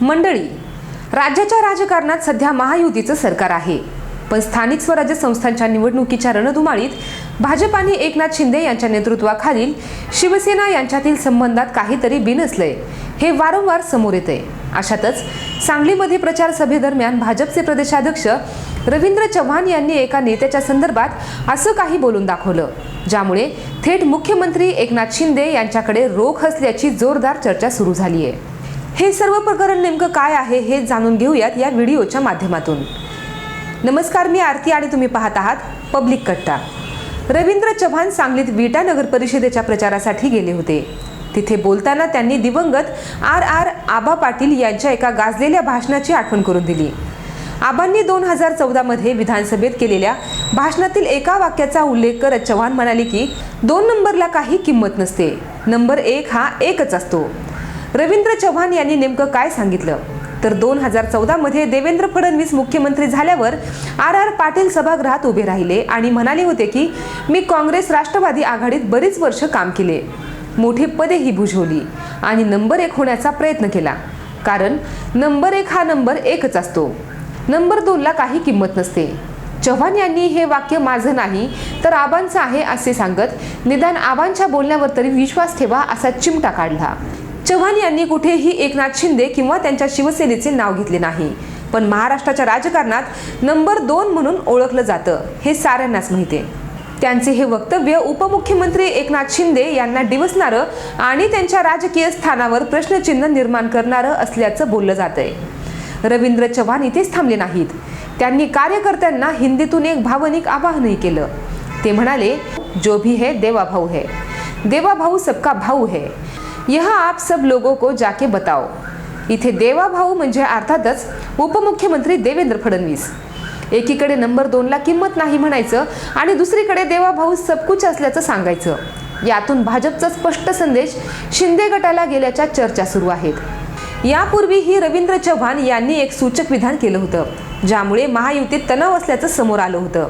मंडळी राज्याच्या राजकारणात सध्या महायुतीचं सरकार आहे. पण स्थानिक स्वराज्य संस्थांच्या निवडणुकीच्या रणधुमाळीत भाजप आणि एकनाथ शिंदे यांच्या नेतृत्वाखालील शिवसेना यांच्यातील संबंधात काहीतरी बिनसलंय हे वारंवार समोर येते अशातच सांगलीमध्ये प्रचार सभेदरम्यान भाजपचे प्रदेशाध्यक्ष रवींद्र चव्हाण यांनी एका नेत्याच्या संदर्भात असं काही बोलून दाखवलं ज्यामुळे थेट मुख्यमंत्री एकनाथ शिंदे यांच्याकडे रोख असल्याची जोरदार चर्चा सुरू झाली आहे हे सर्व प्रकरण नेमकं काय आहे हे जाणून घेऊयात या व्हिडिओच्या माध्यमातून. नमस्कार मी आरती आणि तुम्ही पाहत आहात पब्लिक कट्टा. रवींद्र चव्हाण सांगलीत विटा नगर परिषदेच्या प्रचारासाठी गेले होते. तिथे बोलताना त्यांनी दिवंगत आर आर आबा पाटील यांच्या एका गाजलेल्या भाषणाची आठवण करून दिली. आबांनी दोन हजार चौदामध्ये विधानसभेत केलेल्या भाषणातील एका वाक्याचा उल्लेख करत चव्हाण म्हणाले की दोन नंबरला काही किंमत नसते. नंबर एक हा एकच असतो. रवींद्र चव्हाण यांनी नेमकं काय सांगितलं? तर दोन हजार चौदामध्ये देवेंद्र फडणवीस मुख्यमंत्री झाल्यावर आर आर पाटील सभागृहात उभे राहिले आणि म्हणाले होते की मी काँग्रेस राष्ट्रवादी आघाडीत बरीच वर्ष काम केले. मोठी पदेही भुजवली आणि नंबर एक होण्याचा प्रयत्न केला. कारण नंबर एक हा नंबर एकच असतो. नंबर दोनला काही किंमत नसते. चव्हाण यांनी हे वाक्य माझं नाही तर आबांचं आहे असे सांगत निदान आबांच्या बोलण्यावर तरी विश्वास ठेवा असा चिमटा काढला. चव्हाण यांनी कुठेही एकनाथ शिंदे किंवा त्यांच्या शिवसेनेचे नाव घेतले नाही. पण महाराष्ट्राच्या राजकारणात नंबर दोन म्हणून ओळखलं जातं हे साऱ्यांनाच माहिती आहे त्यांचे हे वक्तव्य उपमुख्यमंत्री एकनाथ शिंदे यांना डिवसणारं आणि त्यांच्या राजकीय स्थानावर प्रश्नचिन्ह निर्माण करणारं असल्याचं बोललं जात आहे रवींद्र चव्हाण इथेच थांबले नाहीत. त्यांनी कार्यकर्त्यांना हिंदीतून एक भावनिक आवाहनही केलं. ते म्हणाले जो भी है देवा भाऊ है. देवा भाऊ सबका भाऊ है. यह आप सब लोगों को जाके बताओ। इथे देवा भाऊ म्हणजे अर्थातच उपमुख्यमंत्री देवेंद्र फडणवीस। एकीकडे नंबर दोनला किंमत नाही म्हणायचं आणि दुसरीकडे देवा भाऊ सबकुच असल्याचं सांगायचं. यातून भाजपचा स्पष्ट संदेश शिंदे गटाला गेल्याच्या चर्चा सुरू आहेत. यापूर्वीही रवींद्र चव्हाण यांनी एक सूचक विधान केलं होतं ज्यामुळे महायुतीत तणाव असल्याचं समोर आलं होतं.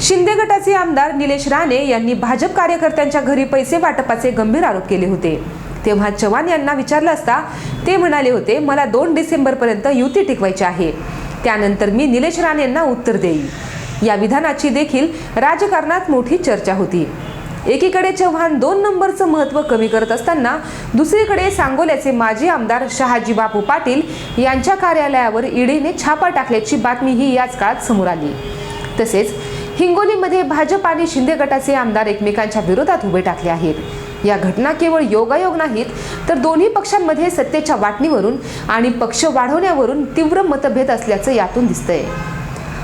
शिंदे गटाचे आमदार निलेश राणे यांनी भाजप कार्यकर्त्यांच्या घरी पैसे वाटपाचे गंभीर आरोप केले होते. तेव्हा चव्हाण यांना विचारलं असता ते म्हणाले होते मला दोन डिसेंबरपर्यंत युती टिकवायची आहे. त्यानंतर मी निलेश राणे यांना उत्तर देईन. या विधानाची देखील राजकारणात मोठी चर्चा होती. एकीकडे चव्हाण दोन नंबरचं महत्त्व कमी करत असताना दुसरीकडे सांगोल्याचे माजी आमदार शहाजी बापू पाटील यांच्या कार्यालयावर ईडीने छापा टाकल्याची बातमीही याच काळात समोर आली. तसेच हिंगोलीमध्ये भाजप आणि शिंदे गटाचे आमदार एकमेकांच्या विरोधात उभे टाकले आहेत. या घटना केवळ योगायोग नाहीत तर दोन्ही पक्षांमध्ये सत्तेच्या वाटणीवरून आणि पक्ष वाढवण्यावरून तीव्र मतभेद असल्याचं यातून दिसतंय.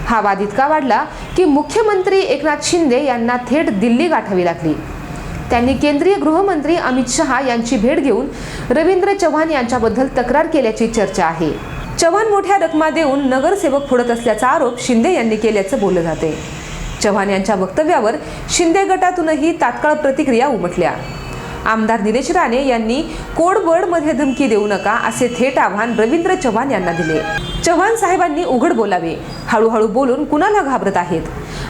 हा वाद इतका वाढला की मुख्यमंत्री एकनाथ शिंदे यांना थेट दिल्ली गाठावी लागली. त्यांनी केंद्रीय गृहमंत्री अमित शहा यांची भेट घेऊन रवींद्र चव्हाण यांच्याबद्दल तक्रार केल्याची चर्चा आहे. चव्हाण मोठ्या रकमा देऊन नगरसेवक फोडत असल्याचा आरोप शिंदे यांनी केल्याचं बोललं जाते चव्हाण यांच्या वक्तव्यावर शिंदे गटातूनही तात्काळ प्रतिक्रिया उमटल्या. आमदार निलेश राणे यांनी कोडवर्डमध्ये धमकी देऊ नका असे थेट आव्हान रवींद्र चव्हाण यांना दिले. चव्हाण साहेबांनी उघड बोलावे हळूहळू बोलून कुणाला घाबरत आहेत?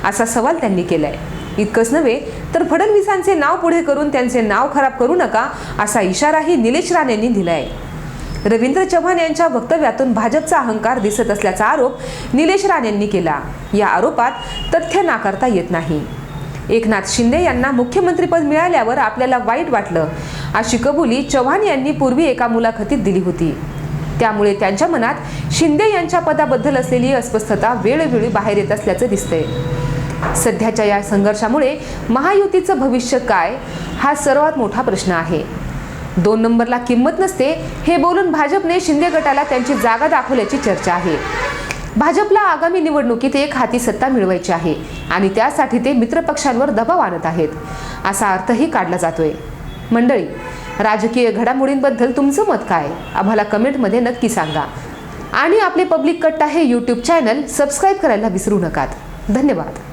असा सवाल त्यांनी केलाय. इतकंच नव्हे तर फडणवीसांचे नाव पुढे करून त्यांचे नाव खराब करू नका असा इशाराही निलेश राणेंनी दिलाय. रवींद्र चव्हाण यांच्या वक्तव्यातून भाजपचा अहंकार दिसत असल्याचा आरोप निलेश राणेंनी केला. या आरोपात तथ्य नाकारता येत नाही. एकनाथ शिंदे यांना मुख्यमंत्रीपद मिळाल्यावर आपल्याला वाईट वाटलं. अशी कबुली चव्हाण यांनी पूर्वी एका मुलाखतीत दिली होती. त्यामुळे त्यांच्या मनात शिंदे यांच्या पदाबद्दल असलेली अस्वस्थता वेळोवेळी बाहेर येत असल्याचं दिसतंय. सध्याच्या या संघर्षामुळे महायुतीचं भविष्य काय हा सर्वात मोठा प्रश्न आहे. दोन नंबरला किंमत नसते हे बोलून भाजपने शिंदे गटाला त्यांची जागा दाखवल्याची चर्चा आहे. भाजपला आगामी निवडणुकीत एक हाती सत्ता मिळवायची आहे आणि त्यासाठी ते मित्रपक्षांवर दबाव आणत आहेत. असा अर्थही काढला जातोय. मंडळी राजकीय घडामोडींबद्दल तुमचं मत काय? आम्हाला कमेंटमध्ये नक्की सांगा. आणि आपले पब्लिक कट्टा हे यूट्यूब चॅनल सबस्क्राईब करायला विसरू नकात. धन्यवाद.